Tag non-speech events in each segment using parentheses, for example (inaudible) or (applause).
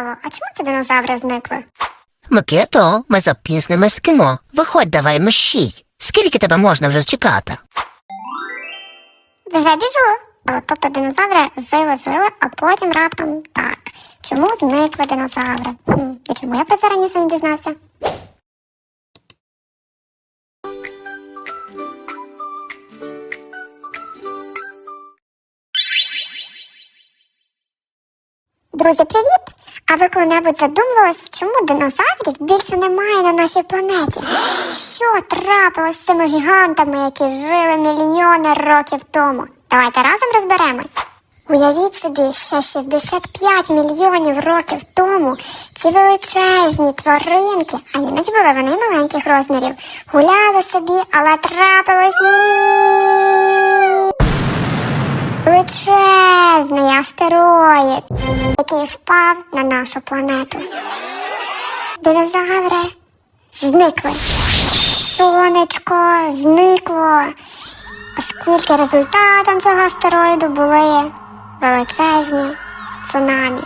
цікаво, а чому це динозаври зникли? Микито, ми запізнимось з кіно. Виходь давай, мещій. Скільки тебе можна вже чекати? Вже біжу. Тобто динозаври жили, жили, а потім раптом так. Чому зникли динозаври? Хм, і чому я про це раніше не дізнався? Друзі, привіт! А ви коли-небудь задумувались, чому динозаврів більше немає на нашій планеті? Що трапилось з цими гігантами, які жили мільйони років тому? Давайте разом розберемось. Уявіть собі, ще 65 мільйонів років тому ці величезні тваринки, а іноді були вони маленьких розмірів, гуляли собі, але трапилось ні. Астероїд, який впав на нашу планету. Динозаври зникли. Сонечко зникло, оскільки результатом цього астероїду були величезні цунамі,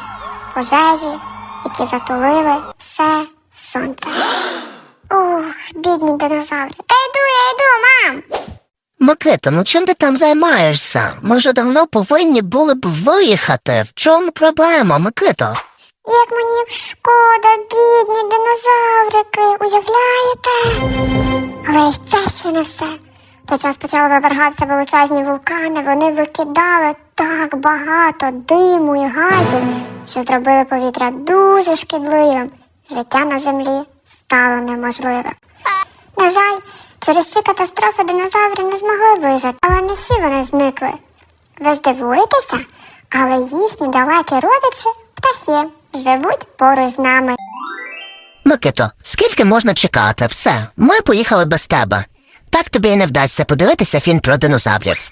пожежі, які затулили все сонце. (gasps) Ух, бідні динозаври. Та йду, я йду, мам! Микита, ну чим ти там займаєшся? Ми вже давно повинні були б виїхати. В чому проблема, Микито? Як мені шкода, бідні динозаврики, уявляєте? Але й це ще не все. Той час почали вивергатися величезні вулкани, вони викидали так багато диму і газів, що зробили повітря дуже шкідливим. Життя на землі стало неможливим. На жаль, через ці катастрофи динозаври не змогли вижити, але не всі вони зникли. Ви здивуєтеся, але їхні далекі родичі, птахи, живуть поруч з нами. Микито, скільки можна чекати? Все, ми поїхали без тебе. Так тобі і не вдасться подивитися фільм про динозаврів.